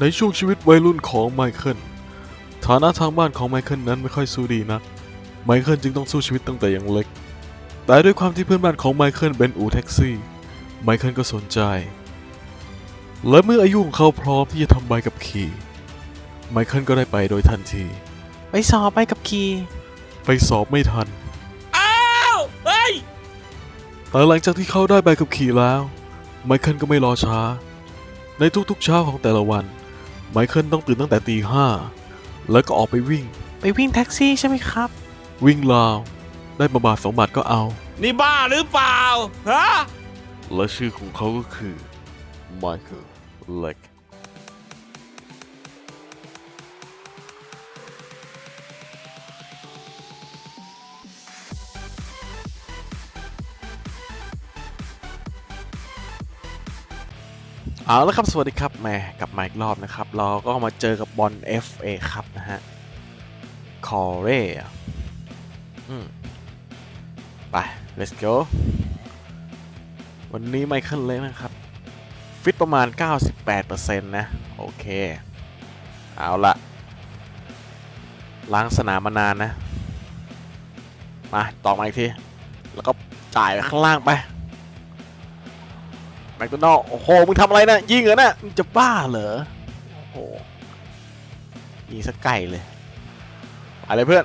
ในช่วงชีวิตวัยรุ่นของไมเคิลฐานะทางบ้านของไมเคิลนั้นไม่ค่อยสู้ดีนักไมเคิลจึงต้องสู้ชีวิตตั้งแต่ยังเล็ก แต่ด้วยความที่เพื่อนบ้านของไมเคิลเป็นอู่แท็กซี่ ไมเคิลก็สนใจ และเมื่ออายุของเขาพร้อมที่จะทำใบกับขี่ไมเคิลก็ได้ไปโดยทันที ไปสอบไปกับคีไปสอบไม่ทัน อ้าวเฮ้ย แต่หลังจากที่เขาได้ใบขับขี่แล้ว ไมเคิลก็ไม่รอช้า ในทุกๆเช้าของแต่ละวัน ไมเคิลต้องตื่นตั้งแต่ตีห้าแล้วก็ออกไปวิ่ง ไปวิ่งแท็กซี่ใช่ไหมครับ วิ่งราว ได้มาบาทสองบาทก็เอา นี่บ้าหรือเปล่า ฮะ และชื่อของเขาก็คือไมเคิลเล็ก เอาละครับ สวัสดีครับแม่กลับมาอีกรอบนะครับ เราก็มาเจอกับบอล FA ครับนะฮะ คอเรียอืมไป let's go วันนี้ไมเคิลเล็กนะครับ ฟิตประมาณ 98%นะ โอเค เอาละล้างสนามมานานนะ มา ต่อมาอีกที แล้วก็จ่ายไปข้างล่างไป แมคโดนัลโอ้โห มึงทำอะไรนะยิงเหรอนะมึงจะบ้าเหรอ โอ้โห ยิงสักไก่เลยไปเลยเพื่อน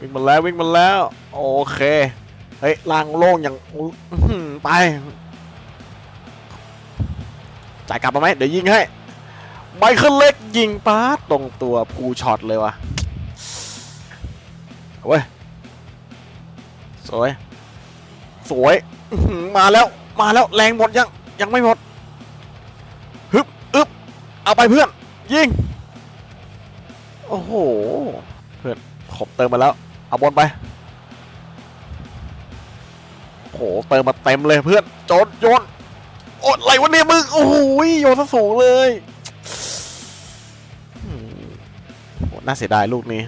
วิ่งมาแล้ววิ่งมาแล้ว โอเค เฮ้ยลางโล่งอย่างไป จ่ายกลับมาไหมเดี๋ยวยิงให้ไมเคิลเล็กยิงป้าตรงตัวพูช็อตเลยวะเว้ย สวย สวย มาแล้ว มาแล้วแรงหมดยัง ยังไม่หมดฮึบอึบเอาไปเพื่อน ยิง โอ้โห เพื่อนผมเติมมาแล้ว เอาบอลไปโอ้โหเติมมาเต็มเลยเพื่อนโจนโยนโอ้อะไรวะเนี่ยมึงโอ้โหโยนซะสูงเลยโหน่าเสียดายลูกนี้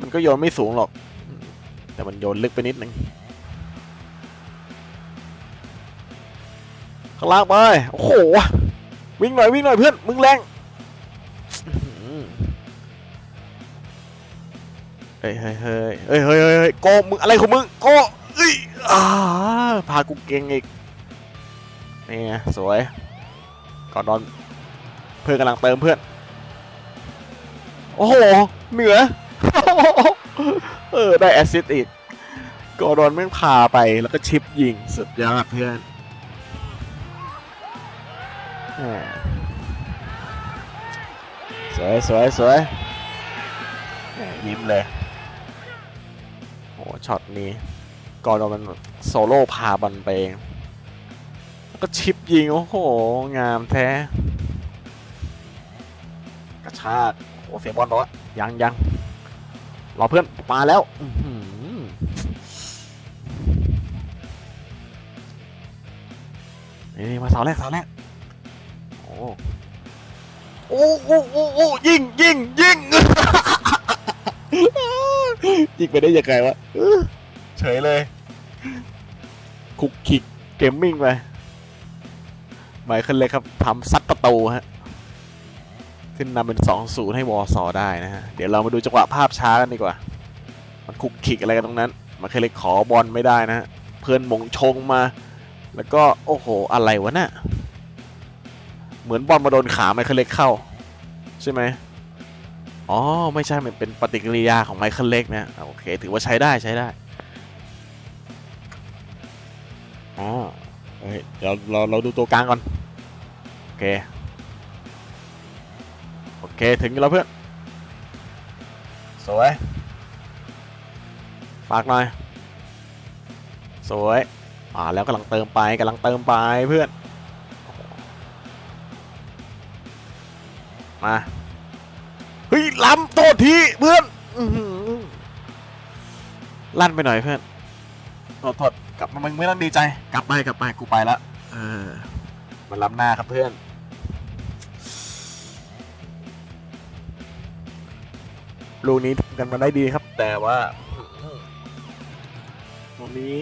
มันก็โยนไม่สูงหรอก แต่มันโยนลึกไปนิดนึง ข้างล่างไป โอ้โห วิ่งหน่อยวิ่งหน่อยเพื่อน มึงแรงเฮ้ยเฮ้ยเฮ้ยเฮ้ยเฮ้ยเฮ้ยเฮ้ยโกมึงอะไรของมึงโกเอ้ยอ่าพากูเก่งอีก นี่ไงสวย ก่อนนอน เพื่อนกำลังเติมเพื่อน โอ้โห เหนือ เออ ได้แอสซิสต์อีกกอร์ดอนแม่งพาไปแล้วก็ชิปยิง สุดยอดเพื่อน สวยสวยสวยแหม่ยิ้มเลยโอ้ช็อตนี้กอร์ดอนมันโซโล่พาบอลไปเองแล้วก็ชิปยิง โอ้โห งามแท้ กระชากโอ้เสียบอลบอกว่ายังยังรอเพื่อน มาแล้วอื้อหือนี่นี่มาเสาแรกเสาแรก โอ้โอ้โอ้โอ้โอ้ยิงยิงยิงยิงไปได้ยังไงวะเออเฉยเลย คุกคิกเกมมิ่งไปไมเคิลเลยครับทำซัดประตูฮะ ขึ้นนำเป็น 2-0 ให้วอร์ซอได้นะฮะ เดี๋ยวเรามาดูจังหวะภาพช้ากันดีกว่า มันคุกคิกอะไรกันตรงนั้นมาเคยเล็กขอบอลไม่ได้นะฮะ เพื่อนมงชงมา แล้วก็โอ้โห อะไรวะน่ะ เหมือนบอลมาโดนขาไมเคิลเล็กเข้า ใช่ไหมอ๋อ ไม่ใช่มันเป็นปฏิกิริยาของไมเคิลเล็กนะโอเค ถือว่าใช้ได้ใช้ได้อ๋อเฮ้ยเดี๋ยวเราเราดูตัวกลางก่อน โอเค โอเค ถึงแล้วเพื่อน สวย ฝากหน่อย สวยอ่าแล้วกำลังเติมไปกำลังเติมไปเพื่อน มาเฮ้ยล้ำโทษทีเพื่อนอื้อหือลั่นไปหน่อยเพื่อนโทษโทษกลับมามึงไม่ต้องดีใจ กลับไปกลับไปกูไปแล้วเออมันล้ำหน้าครับเพื่อนลูกนี้ทำกันมาได้ดีครับ แต่ว่าตรงนี้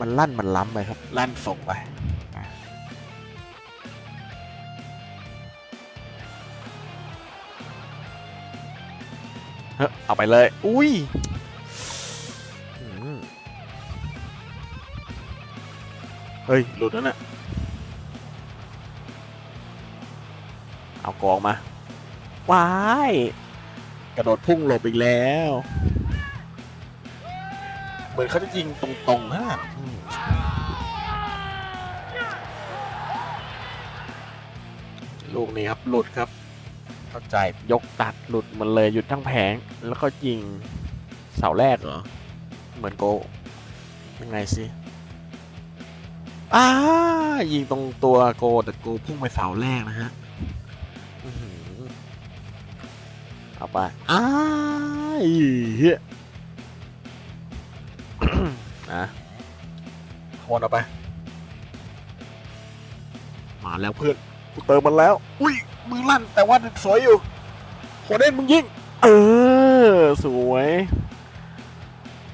มันลั่นมันล้ำไปครับ ลั่นส่งไป เอาไปเลย อุ้ยอืมเฮ้ย หลุดแล้วน่ะเอากองมา ว้าย กระโดดพุ่งหลบอีกแล้ว เหมือนเขาจะยิงตรงๆนะอืมลูกนี้ครับ หลุดครับ เข้าใจยกตัดหลุดมันเลยหยุดทั้งแผง แล้วก็ยิงเสาแรกเหรอ เหมือนโกยังไงสิอ้ายิงตรงตัวโกแต่โกพุ่งไปเสาแรกนะฮะอื้อหือเอาไปอ้ายเฮียนะคนเอาไป มาแล้วเพื่อนกูเติมมันแล้ว อุ้ย มือลั่นแต่ว่าสวยอยู่โคเดนมึงยิงเออ สวย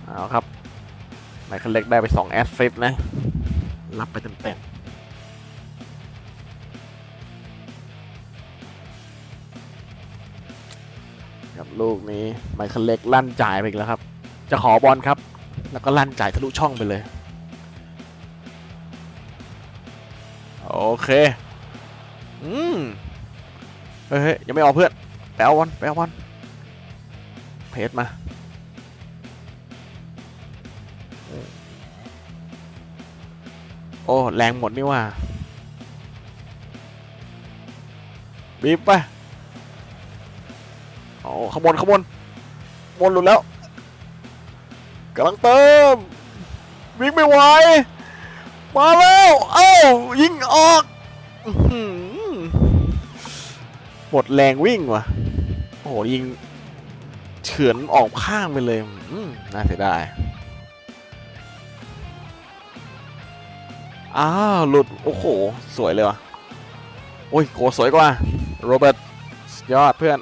เอาครับไมเคิลเล็กได้ไป2แอสซิสต์นะ รับไปเต็มๆกับลูกนี้ไมเคิลเล็กลั่นจ่ายไปอีกแล้วครับ จะขอบอลครับ แล้วก็ลั่นจ่ายทะลุช่องไปเลย โอเค อืม เฮ้ยยังไม่ออกเพื่อนไปเอาวันไปเอาวันเพจมาโอ้ แรงหมดนี่ว่าบีบไปโอ้ขบวนขบวนบนหลุดแล้วกำลังเติมวิ่งไม่ไหวมาแล้ว เอ้ายิงออกอื้อ หมดแรงวิ่งว่ะ โอ้โหยิงเฉือนออกข้างไปเลยอืมน่าเสียดาย อ้าว หลุด โอ้โห สวยเลยว่ะ โอ้ยโกสวยกว่า โรเบิร์ตยอดเพื่อน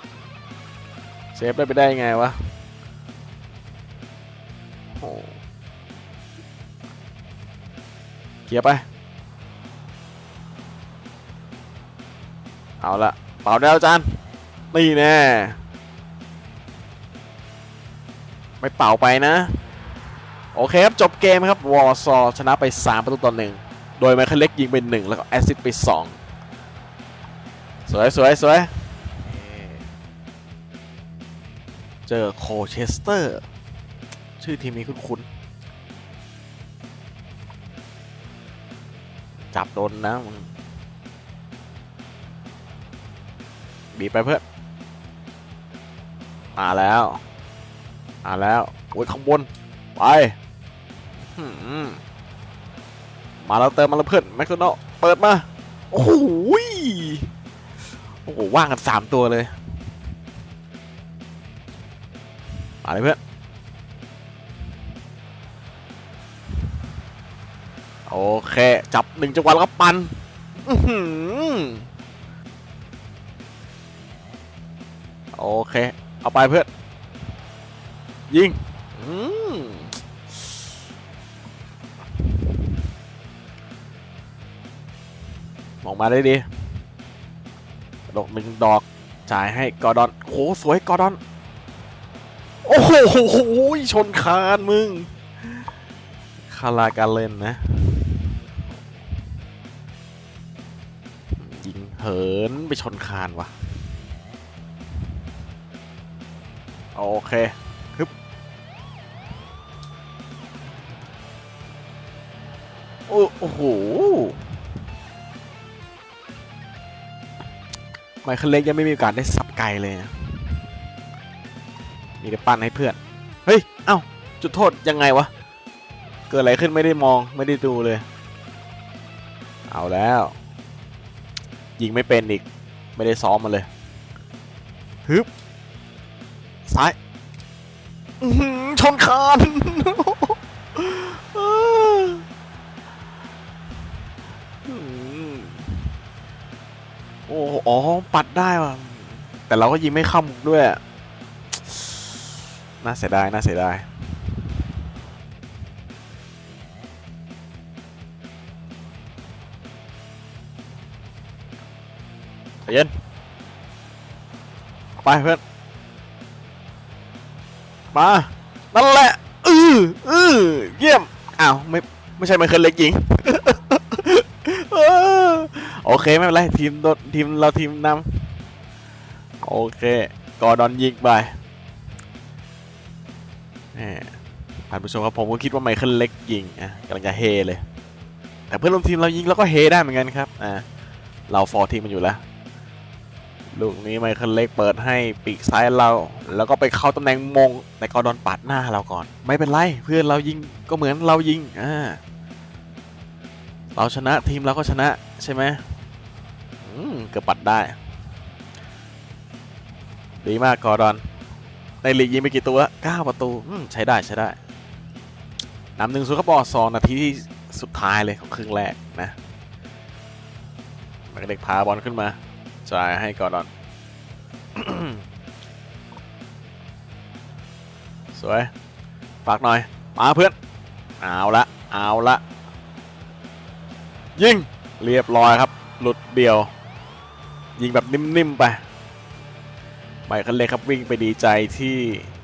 เซฟได้ไปได้ไงวะโอ้เคลียร์ไป เอาละ เป่าแล้วจานนี่แน่ไม่เป่าไปนะ โอเคครับ จบเกมครับ วอร์ซอชนะไป 3 ประตูต่อหนึ่งโดยไมเคิลเล็กยิงไป1แล้วก็แอสซิสต์ไป 2 สวยสวยสวยเจอโคเชสเตอร์ ชื่อทีมนี้คุ้นๆจับโดนนะมึง บีไปเพื่อน มาแล้ว มาแล้วโอ้ยข้างบน ไปมาแล้วเติมมาแล้วเพื่อนแม็กซ์โนเปิดมา โอ้โหโอ้โห ว่างกันสามตัวเลย มาเลยเพื่อน โอเค จับหนึ่งจังหวะแล้วก็ปัน อื อหือโอเค เอาไปเพื่อน ยิงอมองมาได้ดีดอกหนึ่งดอก จ่ายให้กอดอนโอ้สวยกอดอน โอ้โหชนคานมึง คาราการเล่นนะ ยิงเหินไปชนคานว่ะ โอเคฮึบโอ้โหไมเคิลเล็กยังไม่มีโอกาสได้สับไกลเลยนะมีแต่ปั้นให้เพื่อน เฮ้ย เอ้า จุดโทษยังไงวะ เกิดอะไรขึ้นไม่ได้มองไม่ได้ดูเลย เอาแล้ว ยิงไม่เป็นอีก ไม่ได้ซ้อมมาเลยฮึบ ซ้ายอื้อหือชนคานอื้อโอ้โหอ๋อ ปัดได้ว่ะ แต่เราก็ยิงไม่เข้ามุกด้วย น่าเสียดาย น่าเสียดาย ใจเย็น ไปเพื่อน มานั่นแหละอืออือเยี่ยมอ้าวไม่ไม่ใช่ไมเคิลเล็กยิงโอเคไม่เป็นไรทีมโดนทีมเราทีมนำโอเคกอดอนยิงไปแหมท่านผู้ชมครับผมก็คิดว่าไมเคิลเล็กยิงอะกำลังจะเฮเลย แต่เพื่อนร่วมทีมเรายิงแล้วก็เฮได้เหมือนกันครับอ่าเราฟอร์ทีมมันอยู่แล้ว ลูกนี้ไมเคิลเล็กเปิดให้ปีกซ้ายเรา แล้วก็ไปเข้าตำแหน่งมง แต่กอร์ดอนปัดหน้าเราก่อน ไม่เป็นไรเพื่อนเรายิงก็เหมือนเรายิงอ่าเราชนะทีมเราก็ชนะใช่ไหมอืมเกือบปัดได้ ดีมากกอร์ดอน ในลีกยิงไปกี่ตัว9ประตูอืมใช้ได้ใช้ได้นำหนึ่งศูนย์ครับบอลสองนาทีที่สุดท้ายเลยของครึ่งแรกนะมันก็เด็กพาบอลขึ้นมา จ่ายให้กอร์ดอน สวย ฝากหน่อย มาเพื่อน เอาละ เอาละ ยิง เรียบร้อยครับ หลุดเดียว ยิงแบบนิ่มๆไปไมเคิลเล็กครับวิ่งไปดีใจที่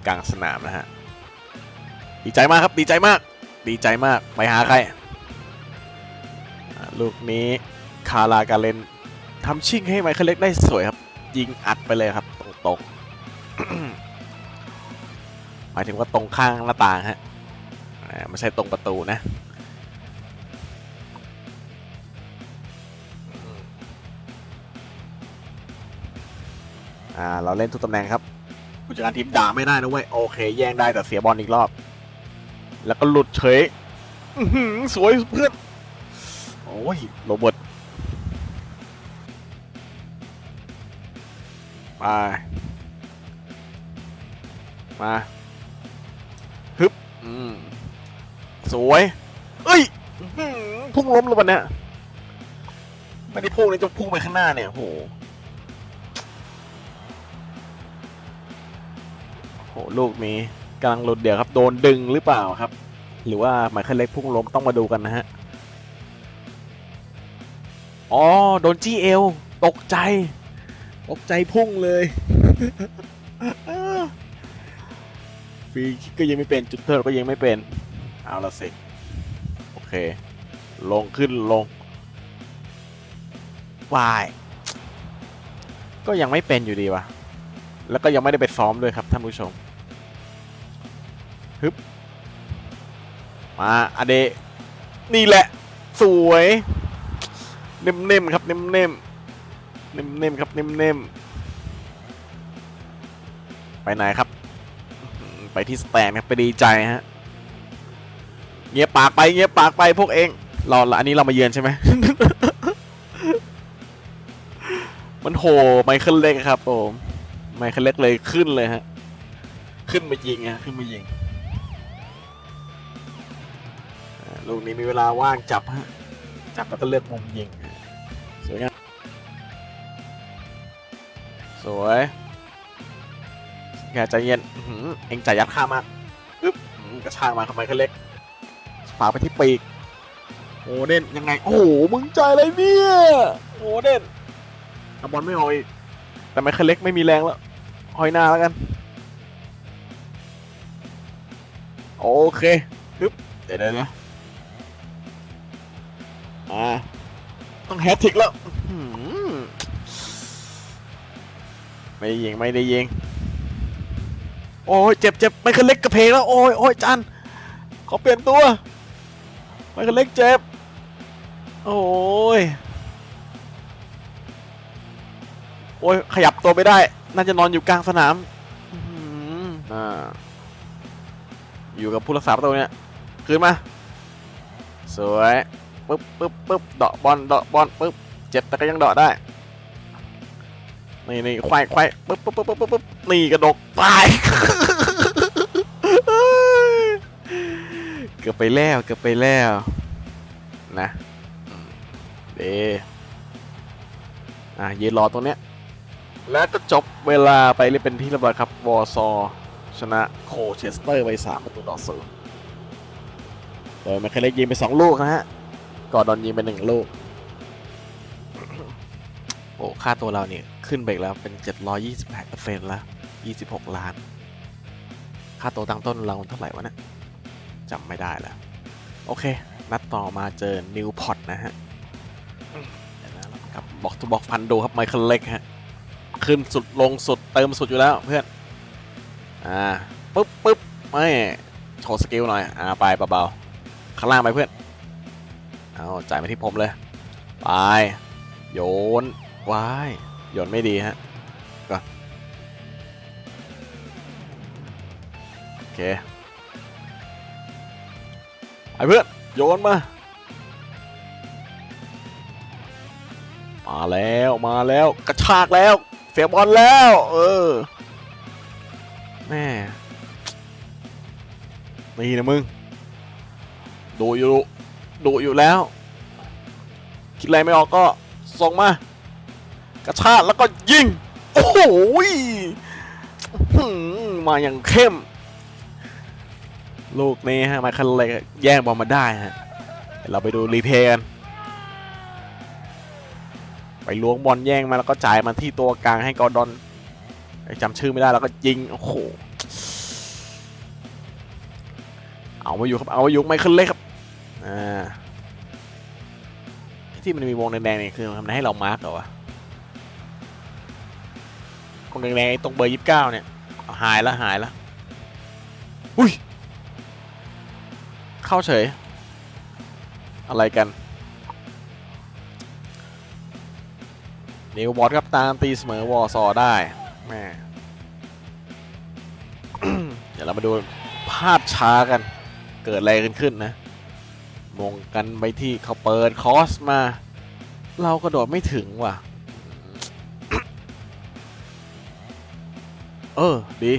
กลางสนามนะฮะ ดีใจมากครับดีใจมาก ดีใจมากไปหาใคร ลูกนี้คาราการเลน ทำชิ่งให้ไมเคิลเล็กได้สวยครับ ยิงอัดไปเลยครับ ตรงๆหมายถึงว่าตรงข้างหน้าต่างฮะไม่ใช่ตรงประตูนะอ่าเราเล่นทุกตำแหน่งครับผู้จัดการทีมด่าไม่ได้นะเว้ยโอเค แย่งได้แต่เสียบอลอีกรอบ แล้วก็หลุดเฉยสวยเพื่อนโอ้ยโรเบิร์ต มา มาฮึบอืมสวย เอ้ยอื้อหือพุ่งล้มแล้ววันเนี้ยไม่ได้พุ่งเลยจะพุ่งไปข้างหน้าเนี่ยโหโหลูกนี้กำลังหลุดเดี่ยวครับ โดนดึงหรือเปล่าครับ หรือว่าหมายคันเล็กพุ่งล้มต้องมาดูกันนะฮะอ๋อโดนจี้เอว ตกใจ ตกใจพุ่งเลยฟรีก็ยังไม่เป็นจุดโทษก็ยังไม่เป็น เอาละสิ โอเค ลงขึ้นลงวายก็ยังไม่เป็นอยู่ดีวะแล้วก็ยังไม่ได้ไปซ้อมด้วยครับท่านผู้ชมฮึบมาอเด นี่แหละ สวย เน่มๆครับ เน่มๆ เนิ่มๆครับเนิ่มๆไปไหนครับ ไปที่สแตนครับไปดีใจฮะเงียบปากไปเงียบปากไปพวกเอง เราอันนี้เรามาเยือนใช่ไหมมันโหไมเคิลเล็กครับผมไมเคิลเล็กเลยขึ้นเลยฮะ ขึ้นมายิงฮะขึ้นมายิงลูกนี้มีเวลาว่างจับฮะจับแล้วก็เลือกมุมยิง สวยแกใจเย็นเอ็งจ่ายยัดข้ามากปึ๊บกระชากมาทำไมเขาเล็กฝากไปที่ปีกโอเด่นยังไง โอ้โห มึงจ่ายอะไรเนี่ยโอเด่นเอาบอลไม่ออกอีกแต่ไมเคิลเล็กไม่มีแรงแล้วหอยหน้าแล้วกัน โอเคฮึบเดี๋ยวเดี๋ยวนะอ่าต้องแฮตทริกแล้ว ไม่ได้ยิงไม่ได้ยิงโอ้ยเจ็บเจ็บไมเคิลเล็กกระเพงแล้วโอ้ยโอ้ยจันขอเปลี่ยนตัวไมเคิลเล็กเจ็บโอ้ยโอ้ยขยับตัวไม่ได้ น่าจะนอนอยู่กลางสนามอ่าอยู่กับผู้รักษาประตูเนี่ยคืนมา สวยปึ๊บปึ๊บปึ๊บเดาะบอลเดาะบอลปึ๊บเจ็บแต่ก็ยังเดาะได้ นี่นี่ควายควายปึ๊บปึ๊บปึ๊บปึ๊บปึ๊บนี่กระดกตาย เกือบไปแล้วเกือบไปแล้วนะเดอะยืนรอตรงเนี้ย แล้วก็จบเวลาไปเรียบเป็นที่เรียบร้อยครับ วอร์ซอชนะโคเชสเตอร์ไปสามประตูต่อศูนย์โดยแมคเคเล็กยิงไปสองลูกนะฮะก่อร์ดอนยิงไปหนึ่งลูก โอ้ ค่าตัวเราเนี่ย ขึ้นไปอีกแล้วเป็น 728เปอร์เซ็นต์ละ26 ล้าน ค่าตัวตั้งต้นเราเท่าไหร่วะเนะจำไม่ได้แล้ว โอเค นัดต่อมาเจอนิวพอตนะฮะกับบอกทูบอกฟันดูครับไมเคิลเล็กฮะ ขึ้นสุดลงสุดเติมสุดอยู่แล้วเพื่อน อ่าปุ๊บปุ๊บไม่โชว์สกิลหน่อย อ่า ไปเบาๆข้างล่างไปเพื่อน เอาจ่ายมาที่ผมเลย ไป โยนว้าย โยนไม่ดีฮะก่อนโอเคไปเพื่อนโยนมา มาแล้วมาแล้วกระชากแล้วเสียบอลแล้ว เออแม่นี่นะมึงดูอยู่ดูอยู่แล้ว คิดอะไรไม่ออกก็ส่งมา กระชากแล้วก็ยิง โอ้โหยมาอย่างเข้ม ลูกนี้ฮะ มาคันเลยแย่งบอลมาได้ฮะ เราไปดูรีเพย์กัน ไปล้วงบอลแย่งมาแล้วก็จ่ายมาที่ตัวกลางให้กอร์ดอนจำชื่อไม่ได้แล้วก็ยิง โอ้โห เอามาอยู่ครับ เอามาอยู่ไม่ขึ้นเลยครับ อ่าที่มันมีวงแดงๆนี่คือทำให้เรามาร์กเหรอวะ วงแดงๆตรงเบอร์ยี่สิบเก้าเนี่ยหายล้วหายล้วอุ้ยเข้าเฉย อะไรกันนิวบอสครับตามตีเสมอวอร์ซอได้แม่เดี๋ยวเรามาดูภาพช้ากันเกิดอะไรกันขึ้นนะมงกันไปที่เขาเปิดคอสมา เรากระโดดไม่ถึงว่ะ เออ ดี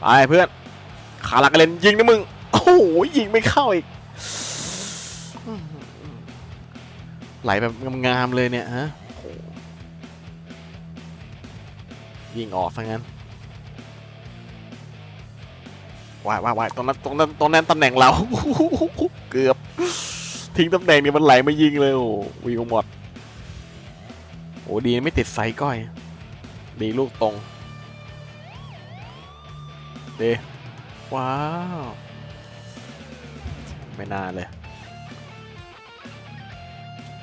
ไปเพื่อน ขาลักกระเล่นยิงนะมึง โอ้โหยิงไม่เข้าอีก ไหลแบบงามๆเลยเนี่ยฮะยิงออกซะงั้นว่ายว่ายว่ายตรงนั้นตรงนั้นตรงนั้นตำแหน่งเรา เกือบ ทิ้งตำแหน่งนี้มันไหลมายิงเลยโอ้วิวหมด โอ้ดีไม่ติดไฟก้อย ดีลูกตรงเดว้าว ไม่น่าเลย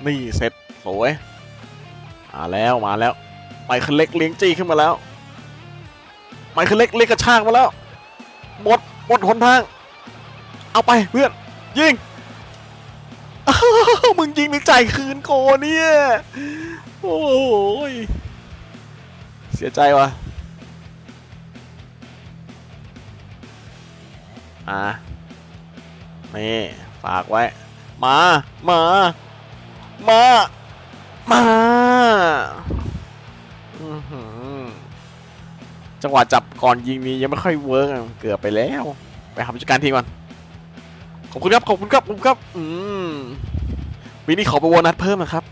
นี่เสร็จสวยมาแล้วมาแล้ว ไมเคิลเล็กเลี้ยงจี้ขึ้นมาแล้ว ไมเคิลเล็กเล็กกระชากมาแล้ว หมด หมดหนทาง เอาไปเพื่อน ยิงอ้าวมึงยิงหรือจ่ายคืนโกเนี่ย โอ้ยเสียใจว่ะอะนี่ฝากไว้ มา มา มา มาจังหวะจับก่อนยิงนี้ยังไม่ค่อยเวิร์กเกือบไปแล้ว ไปหาผู้จัดการทีมก่อน ขอบคุณครับ ขอบคุณครับขอบคุณครับ อืมปีนี้ขอไปโบนัสเพิ่มนะครับ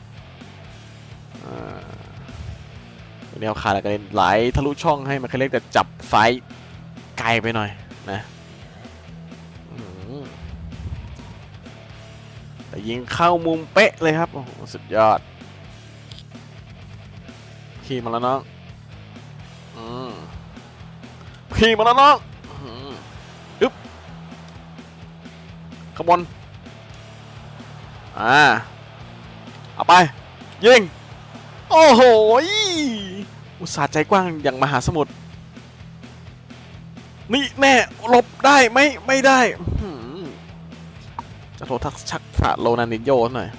วันนี้เอาคาร์ลกันไหลทะลุช่องให้มันแค่เล็กแต่จับไฟไกลไปหน่อยนะแต่ยิงเข้ามุมเป๊ะเลยครับ โอ้โห สุดยอดพี่มาแล้วน้องอืมพี่มาแล้วน้องอึ๊บขบวนอ่า เอาไป ยิง โอ้โห อุตสาห์ใจกว้างอย่างมหาสมุทรนี่แน่หลบได้ไหมไม่ได้จะโทรทักชักษะโรนันดินโยหน่อย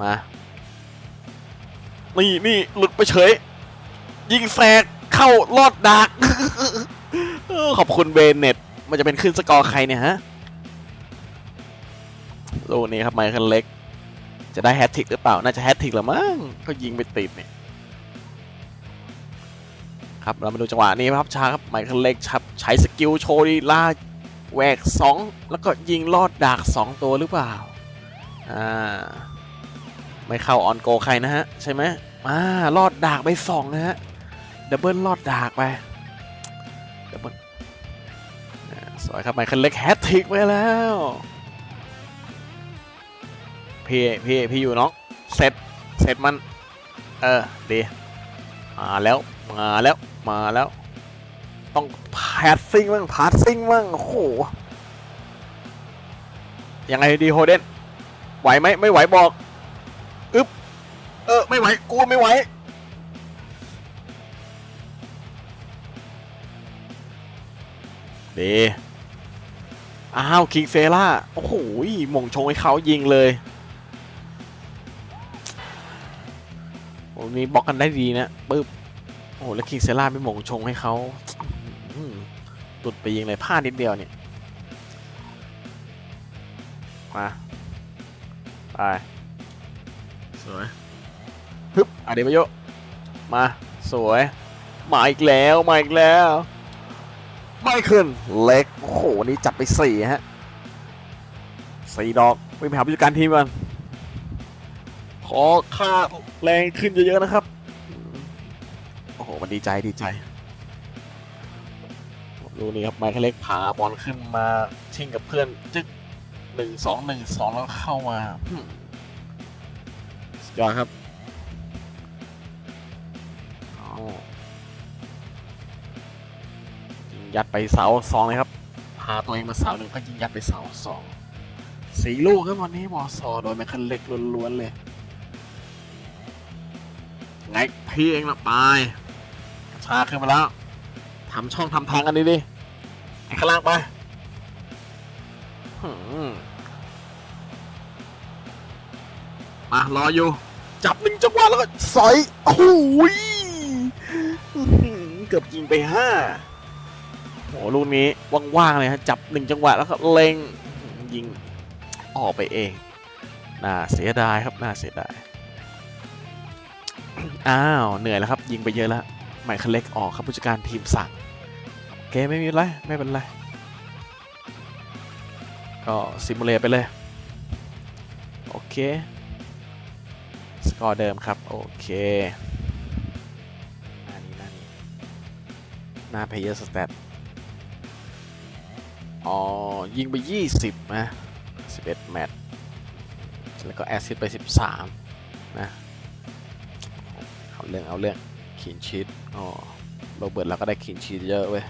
มา นี่นี่หลุดไปเฉย ยิงแฟกเข้าลอดดัก ขอบคุณเบนเน็ต มันจะเป็นขึ้นสกอร์ใครเนี่ยฮะลูกนี้ครับไมเคิลเล็ก จะได้แฮตทิกหรือเปล่า น่าจะแฮตทิกหรือมั้งก็ยิงไปติดเนี่ย ครับเรามาดูจังหวะนี้ครับชาครับไมเคิลเล็กครับใช้สกิลโชว์ดีล่าแหวกสองแล้วก็ยิงลอดดากสองตัวหรือเปล่า อ่า ไม่เข้าออนโกใครนะฮะ ใช่ไหมอ่าลอดดากไปสองนะฮะดับเบิลลอดดากไปดับเบิลสวยครับไมเคิลเล็กแฮตทิกไปแล้วพี่พี่พี่อยู่น้องเสร็จเสร็จมัน เออ ดี มาแล้วมาแล้วมาแล้ว ต้องพาสซิ่งบ้างพาสซิ่งบ้างโอ้โหยังไงดีโฮเดนไหวไหมไม่ไหวบอกอึ๊บเออไม่ไหวกูไม่ไหวดีอ้าวคิงเซล่าโอ้โหมงชงให้เขายิงเลย โอ้นี่บล็อกกันได้ดีนะปึ๊บโอ้โหแล้วคิงเซล่าไม่หม่งชงให้เขาอื้อหือหลุดไปยิงเลยพลาดนิดเดียวเนี่ยมาไปสวยฮึบอะเดบโยมาสวยมาอีกแล้วมาอีกแล้วไม่ขึ้นเล็กโอ้โหนี่จัดไปสี่ฮะสี่ดอกไปหาผู้จัดการทีมกันขอค่า แรงขึ้นเยอะๆนะครับ โอ้โห มันดีใจดีใจ ดูนี่ครับไมค์เล็กผาบอลขึ้นมาชิงกับเพื่อน จึ๊กหนึ่งสองหนึ่งสองแล้วเข้ามาอืมสุดยอดครับอ๋อยิงยัดไปเสาสองเลยครับ พาตัวเองมาเสาหนึ่งก็ยิงยัดไปเสาสองสี่ลูกครับวันนี้มอซอโดยแมคคันเล็กล้วนๆเลย ไงพี่เองละไปกระชากขึ้นมาแล้วทำช่องทำทางกันดีดิไอ้ข้างล่างไปมารออยู่ จับหนึ่งจังหวะแล้วก็สอยโอ้โหยเกือบยิงไปห้าโหลูกนี้ว่างๆเลยฮะจับหนึ่งจังหวะแล้วก็เล็งยิงออกไปเองน่าเสียดายครับน่าเสียดาย อ้าว เหนื่อยแล้วครับ ยิงไปเยอะแล้วไมค์คันเล็กออกครับผู้จัดการทีมสั่งโอเคไม่มีไร ไม่เป็นไร ก็ซิมูเลตไปเลย โอเค สกอร์เดิมครับ โอเคหน้านี้หน้านี้หน้า player stat อ๋อ ยิงไป 20 นะ 11 แมตช์แล้วก็แอสซิสต์ไป 13 นะ เรื่องเอาเรื่องขีนชีตอ๋อโรเบิร์ตเราก็ได้ขีนชีตเยอะเว้ย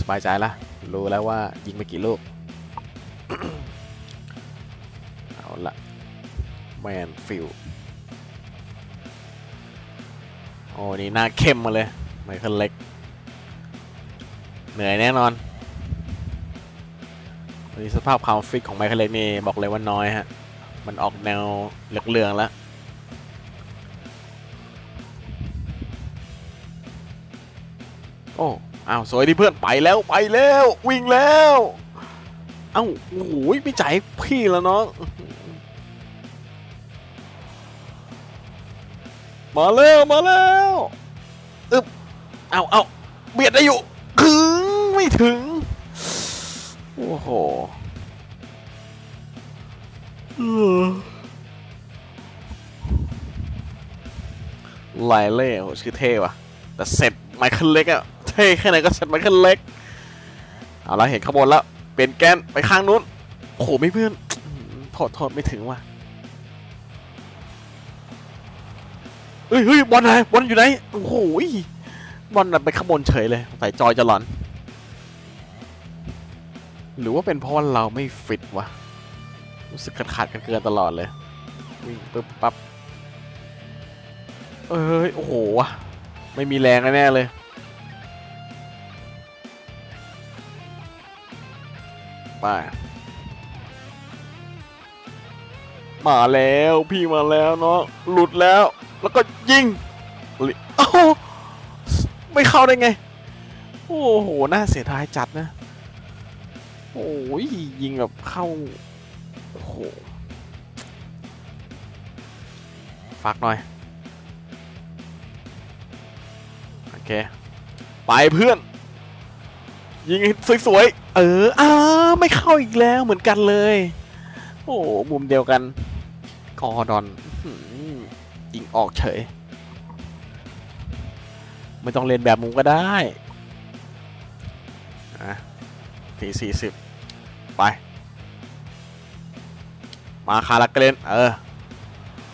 สบายใจละรู้แล้วว่ายิงไปกี่ลูก เอาละแมนฟิลโอ้นี่หน้าเข้มมาเลยไมเคิลเล็ก เหนื่อยแน่นอนวันนี้สภาพความฟิตของไมเคิลเล็กนี่บอกเลยว่าน้อยฮะ มันออกแนวเหลืองๆแล้ว โอ้อ้าวสวยดิเพื่อนไปแล้วไปแล้ว วิ่งแล้ว เอ้าโอ้โหไม่จ่ายพี่แล้วเน้องมาแล้วมาแล้วอึบเอาเอาเบียดได้อยู่ถึงไม่ถึง โอ้โหเออไลเล่โหชื่อเท่ว่ะ แต่เสร็จไมเคิลเล็กอะ เท่แค่ไหนก็เสร็จไมเคิลเล็กเอาละเห็นข้างบนแล้ว เปลี่ยนแกนไปข้างนู้นโอ้โหไม่เพื่อนอื้อหือโทษโทษไม่ถึงว่ะเฮ้ยเฮ้ยบอลไหนบอลอยู่ไหนโอ้โหยบอลน่ะไปข้างบนเฉยเลยใส่จอยจะหลอน หรือว่าเป็นเพราะว่าเราไม่ฟิตวะรู้สึกขาดขาดกันเกินตลอดเลยวิ่งปึ๊บปั๊บเอ้ยโอ้โหไม่มีแรงแน่เลย ไป มาแล้วพี่มาแล้วเนาะหลุดแล้ว แล้วก็ยิงลิโอ้โหไม่เข้าได้ไง โอ้โหน่าเสียดายจัดนะโอ้ยยิงแบบเข้าโอ้โหฝากหน่อย โอเค ไปเพื่อน ยิงสวยๆ เออ อ้า ไม่เข้าอีกแล้วเหมือนกันเลย โอ้โหมุมเดียวกัน กอร์ดอนยิงออกเฉย ไม่ต้องเล่นแบบมุมก็ได้อะทีสี่สิบไป มาคาราเกรนเออ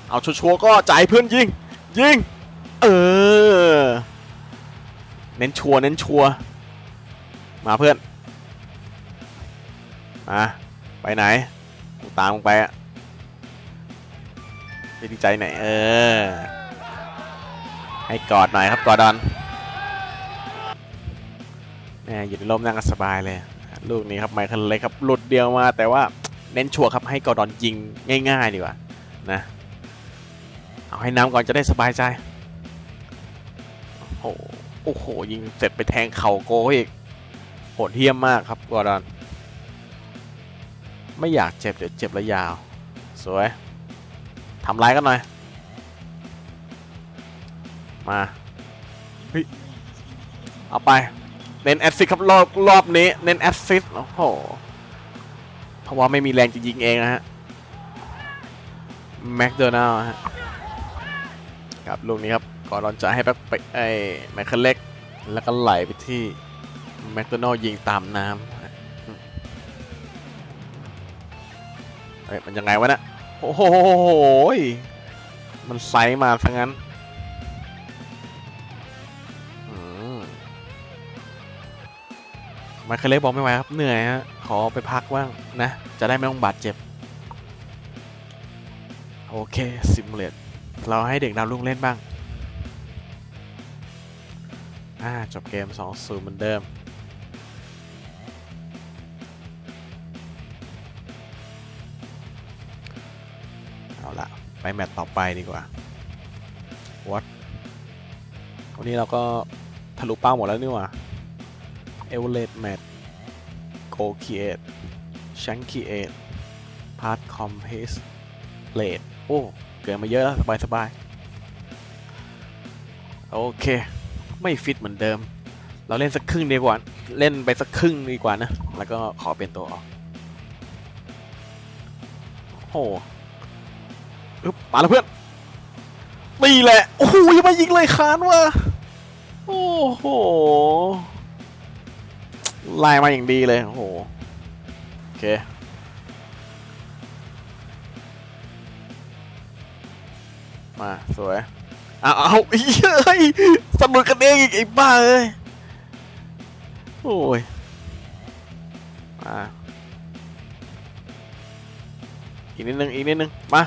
เอาชัวร์ก็จ่ายเพื่อนยิง ยิง เอออเน้นชัวร์เน้นชัวร์มาเพื่อน มาไปไหนกูตามมึงไปอะจะดีใจไหนเออ ให้กอดหน่อยครับกอดอนแม่อยู่ในร่มนั่งกันสบายเลย ลูกนี้ครับไมเคิลเล็กครับหลุดเดียวมา แต่ว่าเน้นชัวร์ครับให้กอดอนยิงง่าย ๆ ดีกว่านะเอาให้น้ำก่อนจะได้สบายใจโอ้โหโอ้โห ยิงเสร็จไปแทงเข่าโกอีกโหดเหี้ยมมากครับกอดอน ไม่อยากเจ็บเดี๋ยวเจ็บแล้วยาว สวยทำร้ายกันหน่อย มาเฮ้ยเอาไปเน้นแอสซิสครับรอบรอบนี้เน้นแอสซิสโอ้โหเพราะว่าไม่มีแรงจะยิงเองนะฮะแม็กโดนัลฮะครับลูกนี้ครับก่อนเราจะให้แบ็คไปไอ้ไมเคเล็กแล้วก็ไหลไปที่แมคโดนัลยิงตามน้ำ เฮ้ยมันยังไงวะเนะโอ้โหมันไซส์มาซะงั้นมไมเคเล็กบอกไม่ไหวครับเหนื่อยฮะขอไปพักบ้างนะ จะได้ไม่ต้องบาดเจ็บ โอเคซิมูเลตเราให้เด็กดาวรุ่งเล่นบ้างอ่าจบเกม 2-0 เหมือนเดิม แมตต์ต่อไปดีกว่าวัดวันนี้เราก็ทะลุเป้าหมดแล้วนี่หว่าเอเวอเรสต์แมตต์โกคีเอทชังคีเอทพาร์ทคอมเพสเลดโอ้ เกินมาเยอะแล้ว สบายสบายโอเค ไม่ฟิตเหมือนเดิม เราเล่นสักครึ่งดีกว่า เล่นไปสักครึ่งดีกว่านะ แล้วก็ขอเปลี่ยนตัวออกโอ้ มาแล้วเพื่อนนี่แหละโอ้โหยังมายิงเลยคานว่ะโอ้โหไล่มาอย่างดีเลยโอ้โหโอเคมาสวยเอาเอาเฮ้ยสนุกกันเองอีกไอ้บ้าเอ้ยโอ้ยมาอีกนิดนึงอีกนิดนึงมา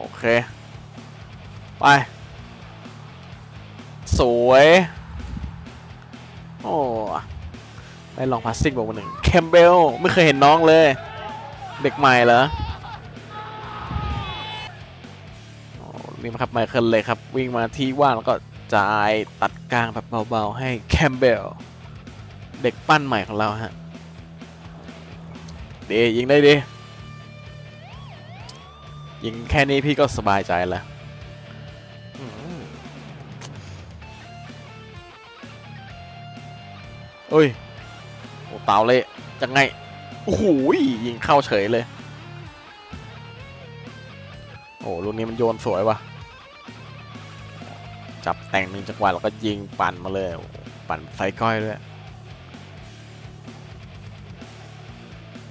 โอเค ไป สวย โอ้ได้ลองพาสซิ่งบอกมาหนึ่งแคมเบล ไม่เคยเห็นน้องเลย เด็กใหม่เหรอนี่นะครับไมเคิลเลยครับ วิ่งมาที่ว่างแล้วก็จ่ายตัดกลางแบบเบาๆ ให้แคมเบล เด็กปั้นใหม่ของเราฮะดียิงได้ดี ยิงแค่นี้พี่ก็สบายใจแล้วอืมเอ้ย โอ้เต่าเลยจังไง โอ้โหยิงเข้าเฉยเลย โอ้ลูกนี้มันโยนสวยว่ะจับแต่งหนึ่งจังหวะแล้วก็ยิงปั่นมาเลยโอ้ปั่นไซก้อยด้วย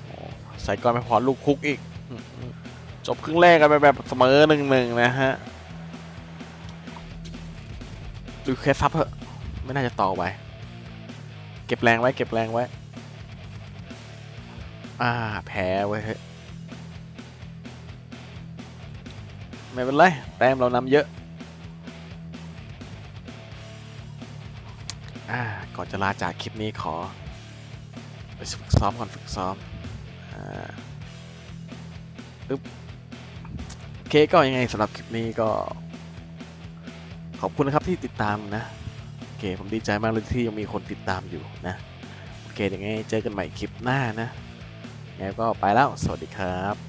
โอ้ไซก้อยไม่พอลูกคุกอีกอืม จบครึ่งแรกกันไปแบบเสมอหนึ่งหนึ่งนะฮะดูแค่ซับเหอะไม่น่าจะต่อไป เก็บแรงไว้ เก็บแรงไว้ อ่า แพ้ไว้ยเฮ้ยไม่เป็นไร แต้มเรานำเยอะ อ่า ก่อนจะลาจากคลิปนี้ขอ ไปฝึกซ้อมก่อนฝึกซ้อม เคก็ยังไงสำหรับคลิปนี้ก็ ขอบคุณนะครับที่ติดตามนะ โอเค ผมดีใจมากเลยที่ยังมีคนติดตามอยู่นะ โอเคยังไงเจอกันใหม่คลิปหน้านะยังไงก็ไปแล้ว สวัสดีครับ